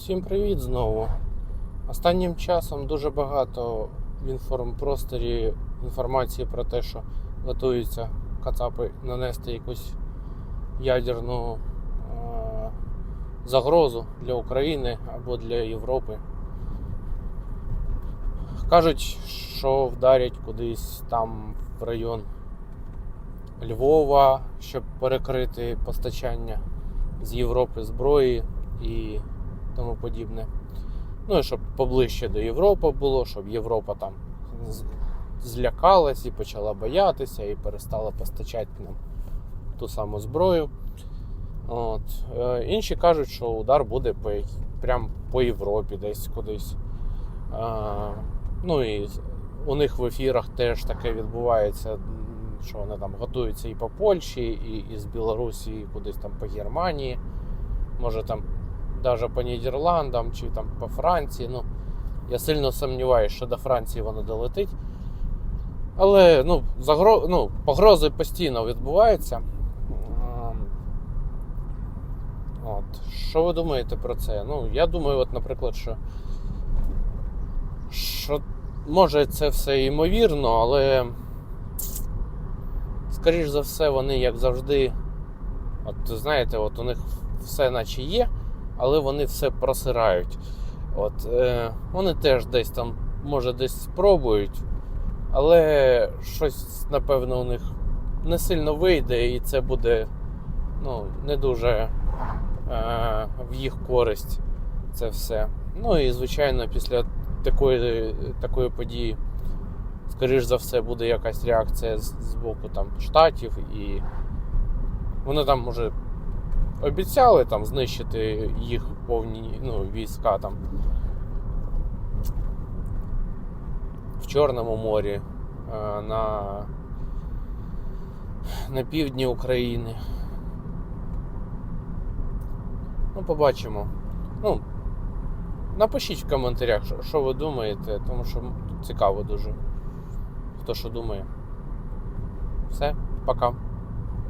Всім привіт знову. Останнім часом дуже багато в інформпросторі інформації про те, що готуються кацапи нанести якусь ядерну е- загрозу для України або для Європи. Кажуть, що вдарять кудись там в район Львова, щоб перекрити постачання з Європи зброї і тому подібне. Ну і щоб поближче до Європи було, щоб Європа там злякалась і почала боятися, і перестала постачати нам ту саму зброю. От. Е, Інші кажуть, що удар буде по, як- прям по Європі, десь кудись. Е, ну і у них в ефірах теж таке відбувається, що вони там готуються і по Польщі, і, і з Білорусі, і кудись там по Германії. Може там навіть по Нідерландам чи там по Франції. Ну, я сильно сумніваюся, що до Франції воно долетить. Але ну, загро... ну, погрози постійно відбуваються. От. Що ви думаєте про це? Ну, я думаю, от, наприклад, що, що може це все ймовірно, але скоріш за все, вони, як завжди, от знаєте, от у них все наче є, але вони все просирають. От, е, вони теж десь там, може, десь спробують, але щось, напевно, у них не сильно вийде, і це буде ну, не дуже е, в їх користь це все. Ну і, звичайно, після такої, такої події, скоріш за все, буде якась реакція з, з боку там, штатів, і вони там може обіцяли там знищити їх повні ну, війська там в Чорному морі, е, на, на півдні України. Ну, побачимо. Ну, напишіть в коментарях, що, ви думаєте, тому що цікаво дуже, хто що думає. Все, пока.